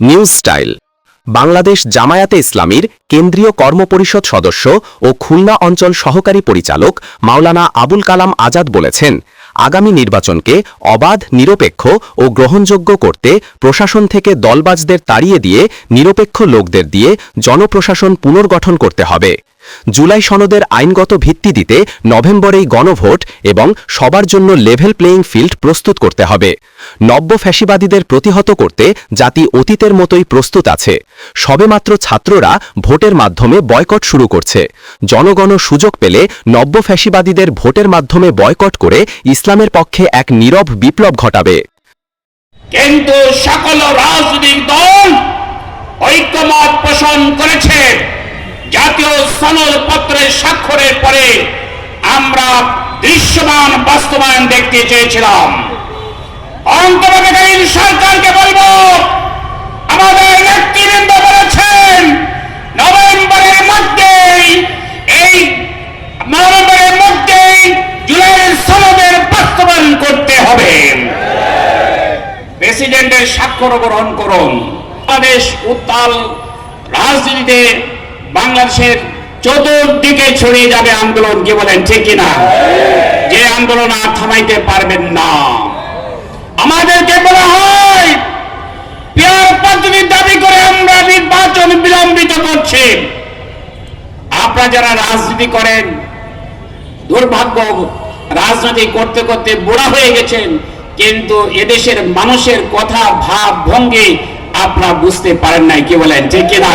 News style. Bangladesh জামায়াতে ইসলামীর কেন্দ্রীয় কর্মপরিষদ সদস্য ও খুলনা অঞ্চল সহকারী পরিচালক মাওলানা আবুল কালাম আজাদ বলেছেন, আগামী নির্বাচনকে অবাধ, নিরপেক্ষ ও গ্রহণযোগ্য করতে প্রশাসন থেকে দলবাজদের তাড়িয়ে দিয়ে নিরপেক্ষ লোকদের দিয়ে জনপ্রশাসন পুনর্গঠন করতে হবে। জুলাই সনদের আইনগত ভিত্তি দিতে নভেম্বরেই গণভোট এবং সবার জন্য লেভেল প্লেয়িং ফিল্ড প্রস্তুত করতে হবে। নব্য ফ্যাসিবাদীদের প্রতিহত করতে জাতি অতীতের মতোই প্রস্তুত আছে। সবেমাত্র ছাত্ররা ভোটের মাধ্যমে বয়কট শুরু করছে। জনগণ সুযোগ পেলে নব্য ফ্যাসিবাদীদের ভোটের মাধ্যমে বয়কট করে ইসলামের পক্ষে এক নীরব বিপ্লব ঘটাবে। কিন্তু সকল রাজনৈতিক দল ঐক্যমত পোষণ করেছে। জাতীয় সনদ পত্রের স্বাক্ষরের পরে আমরা দৃশ্যমান বাস্তবায়ন দেখতে চেয়েছিলাম। অন্তর্বর্তীকালীন সরকারকে বলব, আমাদের নেতৃবৃন্দ বলেছেন, নভেম্বরের মধ্যেই এই, নভেম্বরের মধ্যেই জুলাইয়ের সনদের বাস্তবায়ন করতে হবে। প্রেসিডেন্টের স্বাক্ষর গ্রহণ করুন। বাংলাদেশ উত্তাল রাজনীতিতে বাংলাদেশের চতুর্দিকে ছড়িয়ে যাবে আন্দোলন, কি বলেন, ঠিক কিনা? যে আন্দোলন আর থামাইতে পারবেন না। আমাদেরকে বলা হয় দাবি করে আমরা নির্বাচন বিলম্বিত করছি। আপনারা যারা রাজনীতি করেন, দুর্ভাগ্য, রাজনীতি করতে করতে বুড়া হয়ে গেছেন, কিন্তু এদেশের মানুষের কথা, ভাব, ভঙ্গি আপনারা বুঝতে পারেন নাই, কি বলেন, ঠিক কিনা?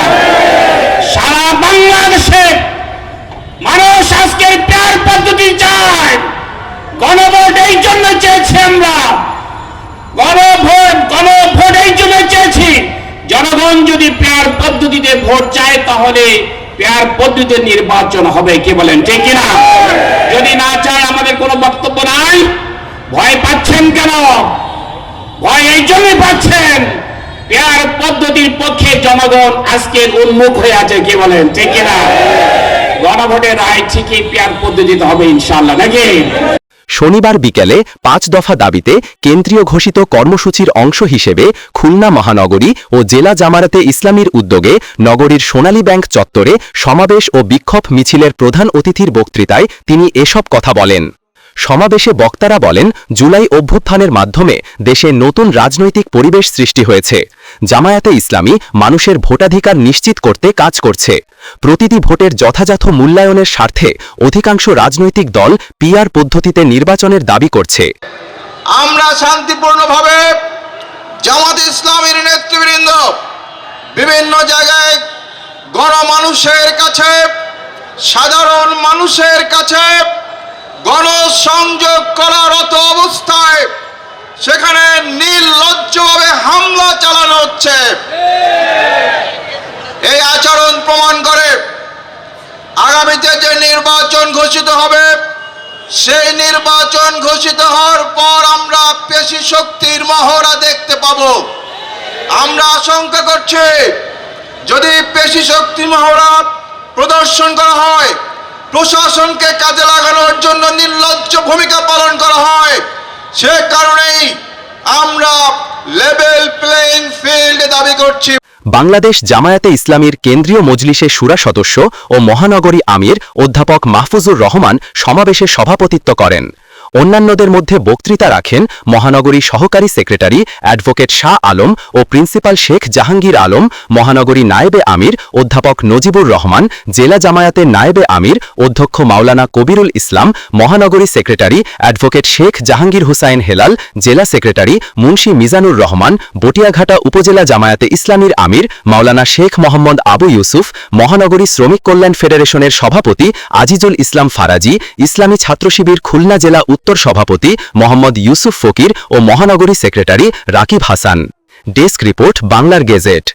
সারা বাংলাদেশে মানুষ আজকে প্যার পদ্ধতি চায়। গণভোট এই জন্য চেয়েছি আমরা। গণভোট গণভোট এই জন্য চেয়েছি। জনগণ যদি পেয়ার পদ্ধতিতে ভোট চায়, তাহলে পেয়ার পদ্ধতিতে নির্বাচন হবে, কি বলেন, ঠিক কিনা? যদি না চায়, আমাদের কোনো বক্তব্য নাই। ভয় পাচ্ছেন কেন? ভয় এই জন্যই পাচ্ছেন। পেয়ার পদ্ধতির জনগণ আজকে উন্মুখ হয়ে আছে, কি বলেন, ঠিক কিনা? গণভোটের রায় ঠিকই পেয়ার পদ্ধতিতে হবে ইনশাল্লাহ নাকি? শনিবার বিকেলে পাঁচ দফা দাবিতে কেন্দ্রীয় ঘোষিত কর্মসূচির অংশ হিসেবে খুলনা মহানগরী ও জেলা জামারাতে ইসলামীর উদ্যোগে নগরীর সোনালী ব্যাংক চত্বরে সমাবেশ ও বিক্ষোভ মিছিলের প্রধান অতিথির বক্তৃতায় তিনি এসব কথা বলেন। সমাবেশে বক্তারা বলেন, জুলাই অভ্যুত্থানের মাধ্যমে দেশে নতুন রাজনৈতিক পরিবেশ সৃষ্টি হয়েছে। জামায়াতে ইসলামী মানুষের ভোটাধিকার নিশ্চিত করতে কাজ করছে। প্রতিটি ভোটের যথাযথ মূল্যায়নের স্বার্থে অধিকাংশ রাজনৈতিক দল পিআর পদ্ধতিতে নির্বাচনের দাবি করছে। আমরা শান্তিপূর্ণভাবে জামাত ইসলামের নেতৃবৃন্দ বিভিন্ন জায়গায় গণমানুষের কাছে, সাধারণ মানুষের কাছে গণসংযোগ করারত অবস্থায় সেখানে নির্লজ্জভাবে হামলা চালানো হচ্ছে। এই আচরণ প্রমাণ করে আগামীতে যে নির্বাচন ঘোষিত হবে, সেই নির্বাচন ঘোষিত হওয়ার পর আমরা পেশি শক্তির মহড়া দেখতে পাব। আমরা আশঙ্কা করছি, যদি পেশি শক্তি মহড়া প্রদর্শন করা হয় প্রশাসনকে কাজে লাগানোর জন্য নির্লজ্জ ভূমিকা পালন করা হয়। সে কারণেই আমরা লেভেল প্লেইং ফিল্ড দাবি করছি। বাংলাদেশ জামায়াতে ইসলামীর কেন্দ্রীয় মজলিসের সুরা সদস্য ও মহানগরী আমির অধ্যাপক মাহফুজুর রহমান সমাবেশে সভাপতিত্ব করেন। অন্যান্যদের মধ্যে বক্তৃতা রাখেন মহানগরী সহকারী সেক্রেটারি অ্যাডভোকেট শাহ আলম ও প্রিন্সিপাল শেখ জাহাঙ্গীর আলম, মহানগরী নায়েবে আমির, অধ্যাপক নজিবুর রহমান, জেলা জামায়াতের নায়েবে আমির, অধ্যক্ষ মাওলানা কবিরুল ইসলাম, মহানগরী সেক্রেটারি অ্যাডভোকেট শেখ জাহাঙ্গীর হুসাইন হেলাল, জেলা সেক্রেটারি মুন্সি মিজানুর রহমান, বটিয়াঘাটা উপজেলা জামায়াতে ইসলামীর আমির, মাওলানা শেখ মোহাম্মদ আবু ইউসুফ, মহানগরী শ্রমিক কল্যাণ ফেডারেশনের সভাপতি আজিজুল ইসলাম ফারাজি, ইসলামী ছাত্র শিবির খুলনা জেলা উত্তর সভাপতি মোহাম্মদ ইউসুফ ফকির ও মহানগরী secretary Rakib Hasan. Desk report বাংলার গেজেট।